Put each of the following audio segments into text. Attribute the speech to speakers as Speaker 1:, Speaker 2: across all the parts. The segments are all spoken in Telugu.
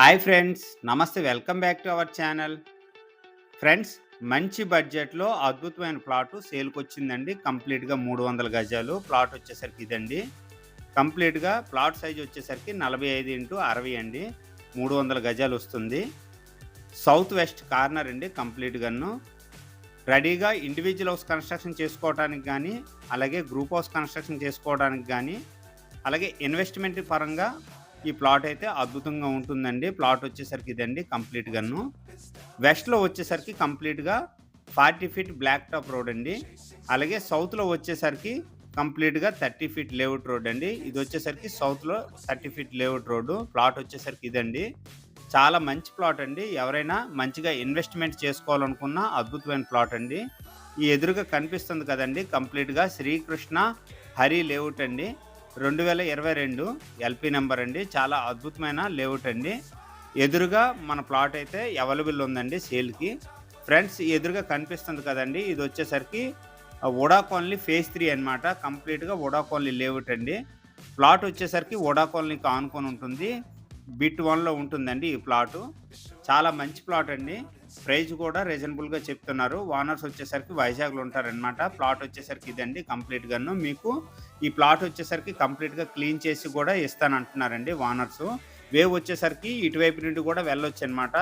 Speaker 1: హాయ్ ఫ్రెండ్స్ నమస్తే welcome back to our channel friends మంచి బడ్జెట్లో అద్భుతమైన ప్లాట్ సేల్కి వచ్చిందండి. కంప్లీట్గా మూడు వందల గజాలు. ప్లాట్ వచ్చేసరికి ఇదండి. కంప్లీట్గా ప్లాట్ సైజ్ వచ్చేసరికి నలభై ఐదు ఇంటూ అరవై అండి. మూడు వందల గజాలు వస్తుంది. సౌత్ వెస్ట్ కార్నర్ అండి కంప్లీట్గాను రెడీగా ఇండివిజువల్ హౌస్ కన్స్ట్రక్షన్ చేసుకోవడానికి కానీ అలాగే గ్రూప్ హౌస్ కన్స్ట్రక్షన్ చేసుకోవడానికి కానీ అలాగే ఇన్వెస్ట్మెంట్ పరంగా ఈ ప్లాట్ అయితే అద్భుతంగా ఉంటుందండి. ప్లాట్ వచ్చేసరికి ఇదండి కంప్లీట్గాను వెస్ట్లో వచ్చేసరికి కంప్లీట్గా forty feet black top road అండి. అలాగే సౌత్లో వచ్చేసరికి కంప్లీట్గా థర్టీ ఫీట్ లేఅవుట్ రోడ్ అండి. ఇది వచ్చేసరికి సౌత్లో thirty feet layout road plot వచ్చేసరికి ఇదండి. చాలా మంచి ప్లాట్ అండి. ఎవరైనా మంచిగా ఇన్వెస్ట్మెంట్ చేసుకోవాలనుకున్న అద్భుతమైన ప్లాట్ అండి. ఈ ఎదురుగా కనిపిస్తుంది కదండి. కంప్లీట్గా శ్రీకృష్ణ హరి లేఅవుట్ అండి. రెండు వేల ఇరవై రెండు ఎల్పి నెంబర్ అండి. చాలా అద్భుతమైన లేఅవుట్ అండి. ఎదురుగా మన ప్లాట్ అయితే అవైలబుల్ ఉందండి సేల్కి ఫ్రెండ్స్ ఎదురుగా కనిపిస్తుంది కదండి. ఇది వచ్చేసరికి ఉడా ఫేజ్ త్రీ అనమాట కంప్లీట్గా ఉడా లేఅవుట్ అండి. ప్లాట్ వచ్చేసరికి ఉడా ఆనుకొని ఉంటుంది. బిట్ వన్లో ఉంటుందండి ఈ ప్లాటు చాలా మంచి ప్లాట్ అండి. ప్రైజ్ కూడా రీజనబుల్గా చెప్తున్నారు. ఓనర్స్ వచ్చేసరికి వైజాగ్లో ఉంటారనమాట ప్లాట్ వచ్చేసరికి ఇదండి కంప్లీట్గాను మీకు ఈ ప్లాట్ వచ్చేసరికి కంప్లీట్గా క్లీన్ చేసి కూడా ఇస్తానంటున్నారండి ఓనర్స్ వేవ్ వచ్చేసరికి ఇటువైపు నుండి కూడా వెళ్ళొచ్చు అనమాట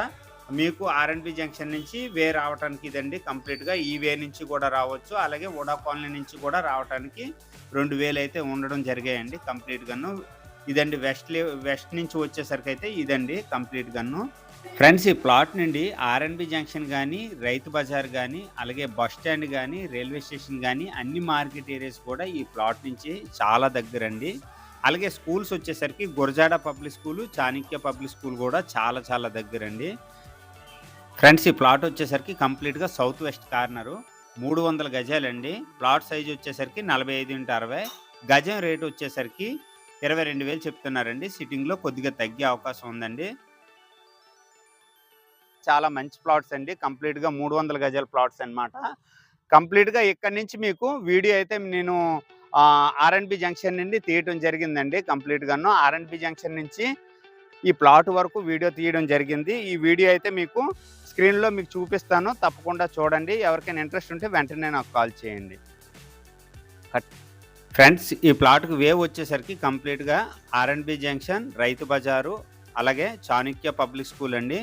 Speaker 1: మీకు ఆర్ఎన్బి జంక్షన్ నుంచి వే రావడానికి ఇదండి కంప్లీట్గా. ఈ వే నుంచి కూడా రావచ్చు. అలాగే ఓడా కాలనీ నుంచి కూడా రావడానికి రెండు వేలు అయితే ఉండడం జరిగాయండి కంప్లీట్గాను ఇదండి వెస్ట్ వెస్ట్ నుంచి వచ్చేసరికి అయితే ఇదండి కంప్లీట్ గన్ను. ఫ్రెండ్స్ ఈ ప్లాట్ నుండి ఆర్ఎన్బి జంక్షన్ కానీ రైతు బజార్ కానీ అలాగే బస్ స్టాండ్ కానీ రైల్వే స్టేషన్ కానీ అన్ని మార్కెట్ ఏరియాస్ కూడా ఈ ప్లాట్ నుంచి చాలా దగ్గరండి. అలాగే స్కూల్స్ వచ్చేసరికి Gurajada public school Chanakya public school కూడా చాలా చాలా దగ్గరండి. ఫ్రెండ్స్ ఈ ప్లాట్ వచ్చేసరికి కంప్లీట్గా సౌత్ వెస్ట్ కార్నరు. మూడు వందల గజాలండి. ప్లాట్ సైజ్ వచ్చేసరికి నలభై ఐదు ఇంటూ అరవై. గజం రేటు వచ్చేసరికి ఇరవై రెండు వేలు చెప్తున్నారండి. సిట్టింగ్లో కొద్దిగా తగ్గే అవకాశం ఉందండి. చాలా మంచి ప్లాట్స్ అండి. కంప్లీట్గా మూడు వందల గజాల ప్లాట్స్ అనమాట కంప్లీట్గా ఇక్కడి నుంచి మీకు వీడియో అయితే నేను ఆర్ఎన్బి జంక్షన్ నుండి తీయటం జరిగిందండి కంప్లీట్గాను. ఆర్ఎన్బి జంక్షన్ నుంచి ఈ ప్లాట్ వరకు వీడియో తీయడం జరిగింది. ఈ వీడియో అయితే మీకు స్క్రీన్లో మీకు చూపిస్తాను. తప్పకుండా చూడండి. ఎవరికైనా ఇంట్రెస్ట్ ఉంటే వెంటనే నాకు కాల్ చేయండి. ఫ్రెండ్స్ ఈ ప్లాట్కి వేవ్ వచ్చేసరికి కంప్లీట్గా ఆర్ఎన్బి జంక్షన్ రైతు బజారు అలాగే చాణుక్య పబ్లిక్ స్కూల్ అండి.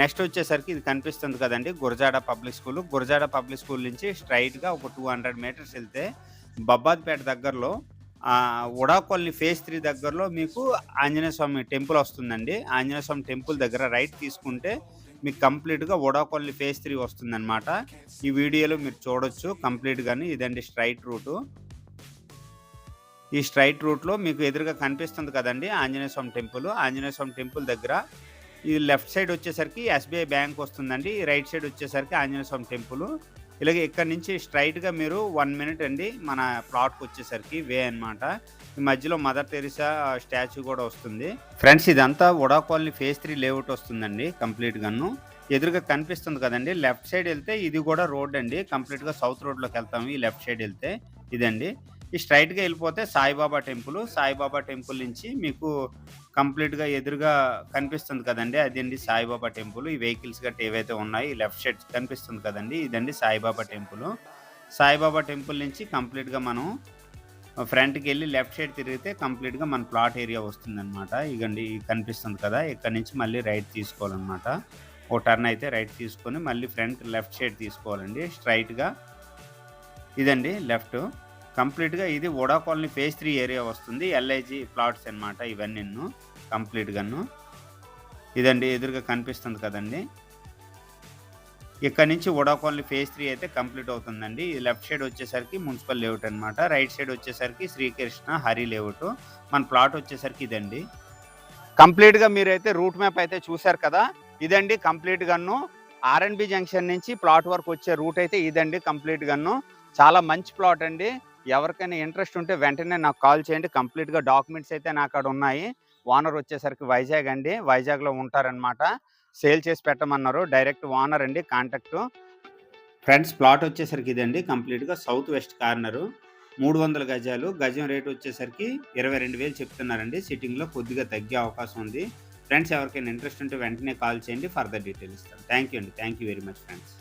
Speaker 1: నెక్స్ట్ వచ్చేసరికి ఇది కనిపిస్తుంది కదండి Gurajada public school. Gurajada public school నుంచి స్ట్రైట్గా ఒక టూ హండ్రెడ్ మీటర్స్ వెళ్తే బబ్బాద్పేట దగ్గరలో ఉడా కాలనీ ఫేజ్ త్రీ దగ్గరలో మీకు ఆంజనేయ స్వామి టెంపుల్ వస్తుందండి. ఆంజనేయ స్వామి టెంపుల్ దగ్గర రైట్ తీసుకుంటే మీకు కంప్లీట్గా ఉడా కాలనీ ఫేజ్ త్రీ వస్తుందన్నమాట. ఈ వీడియోలో మీరు చూడొచ్చు కంప్లీట్గాని. ఇదండి స్ట్రైట్ రూటు. ఈ స్ట్రైట్ రూట్లో మీకు ఎదురుగా కనిపిస్తుంది కదండి ఆంజనేయ స్వామి టెంపుల్. ఆంజనేయ స్వామి టెంపుల్ దగ్గర ఈ లెఫ్ట్ సైడ్ వచ్చేసరికి ఎస్బీఐ బ్యాంక్ వస్తుందండి. ఈ రైట్ సైడ్ వచ్చేసరికి ఆంజనేయ స్వామి టెంపుల్. ఇలాగే ఇక్కడ నుంచి స్ట్రైట్గా మీరు వన్ మినిట్ అండి మన ప్లాట్కి వచ్చేసరికి వే అనమాట ఈ మధ్యలో మదర్ టెరిసా స్టాచ్యూ కూడా వస్తుంది. ఫ్రెండ్స్ ఇదంతా vada colony phase three layout వస్తుందండి కంప్లీట్గాను ఎదురుగా కనిపిస్తుంది కదండి లెఫ్ట్ సైడ్ వెళ్తే ఇది కూడా రోడ్ అండి. కంప్లీట్గా సౌత్ రోడ్లోకి వెళ్తాము ఈ లెఫ్ట్ సైడ్ వెళ్తే ఇదండి. ఈ స్ట్రైట్గా వెళ్ళిపోతే సాయిబాబా టెంపుల్. సాయిబాబా టెంపుల్ నుంచి మీకు కంప్లీట్గా ఎదురుగా కనిపిస్తుంది కదండి. అదండి సాయిబాబా టెంపుల్. ఈ వెహికల్స్ గట్టి ఏవైతే ఉన్నాయి లెఫ్ట్ సైడ్ కనిపిస్తుంది కదండి. ఇదండి సాయిబాబా టెంపుల్. సాయిబాబా టెంపుల్ నుంచి కంప్లీట్గా మనం ఫ్రంట్కి వెళ్ళి లెఫ్ట్ సైడ్ తిరిగితే కంప్లీట్గా మన ప్లాట్ ఏరియా వస్తుందన్నమాట. ఇగండి కనిపిస్తుంది కదా. ఇక్కడ నుంచి మళ్ళీ రైట్ తీసుకోవాలన్నమాట. ఓ టర్న్ అయితే రైట్ తీసుకొని మళ్ళీ ఫ్రంట్ లెఫ్ట్ సైడ్ తీసుకోవాలండి. స్ట్రైట్గా ఇదండి లెఫ్ట్. కంప్లీట్గా ఇది ODA colony phase three area వస్తుంది. ఎల్ఐజి ప్లాట్స్ అనమాట ఇవన్నీ కంప్లీట్గాను. ఇదండి ఎదురుగా కనిపిస్తుంది కదండి. ఇక్కడ నుంచి ఓడా కాలనీ ఫేజ్ త్రీ అయితే కంప్లీట్ అవుతుందండి. ఇది లెఫ్ట్ సైడ్ వచ్చేసరికి మున్సిపల్ లేఅవుట్ అనమాట రైట్ సైడ్ వచ్చేసరికి శ్రీకృష్ణ హరి లేఅవుట్. మన ప్లాట్ వచ్చేసరికి ఇదండి. కంప్లీట్గా మీరైతే రూట్ మ్యాప్ అయితే చూశారు కదా? ఇదండి కంప్లీట్గాను. ఆర్ఎన్బి జంక్షన్ నుంచి ప్లాట్ వరకు వచ్చే రూట్ అయితే ఇదండి కంప్లీట్గాను. చాలా మంచి ప్లాట్ అండి. ఎవరికైనా ఇంట్రెస్ట్ ఉంటే వెంటనే నాకు కాల్ చేయండి. కంప్లీట్గా డాక్యుమెంట్స్ అయితే నాకు అక్కడ ఉన్నాయి. ఓనర్ వచ్చేసరికి వైజాగ్ అండి. వైజాగ్లో ఉంటారనమాట సేల్ చేసి పెట్టమన్నారు. డైరెక్ట్ ఓనర్ అండి కాంటాక్టు. ఫ్రెండ్స్ ప్లాట్ వచ్చేసరికి ఇదండి. కంప్లీట్గా సౌత్ వెస్ట్ కార్నరు. మూడు వందల గజాలు. గజం రేట్ వచ్చేసరికి ఇరవై రెండు వేలు చెప్తున్నారండి. సిట్టింగ్లో కొద్దిగా తగ్గే అవకాశం ఉంది. ఫ్రెండ్స్ ఎవరికైనా ఇంట్రెస్ట్ ఉంటే వెంటనే కాల్ చేయండి. ఫర్దర్ డీటెయిల్ ఇస్తాను థ్యాంక్ యూ అండి. Thank you very much friends.